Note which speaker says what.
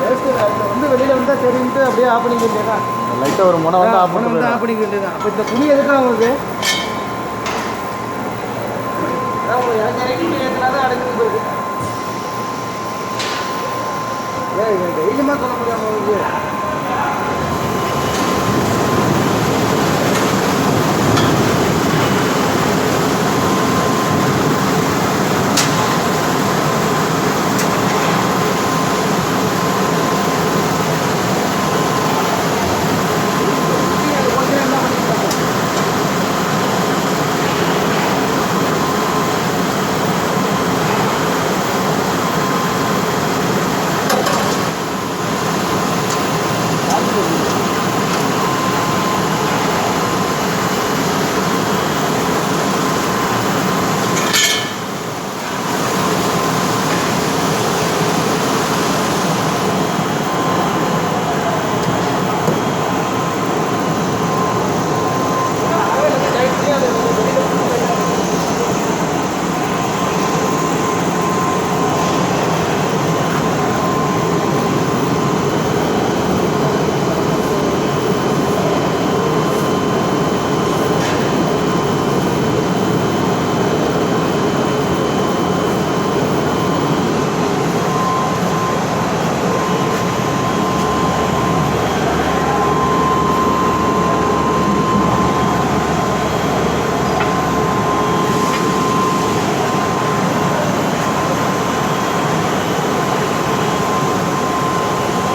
Speaker 1: waste அதில் வந்து வெளியில் வந்தால் சரின்ட்டு அப்படியே ஆஃப் பண்ணிக்க வேண்டியதான்
Speaker 2: லைட்டாக ஒரு முனை வந்து ஆஃப்
Speaker 1: பண்ணி
Speaker 2: வந்து
Speaker 1: ஆஃப் பண்ணிக்க வேண்டியதான் அப்போ இந்த துணி எதுக்காக உங்களுக்கு அதான் ஏன் டெய்லியுமா சொல்ல முடியாமல் உங்களுக்கு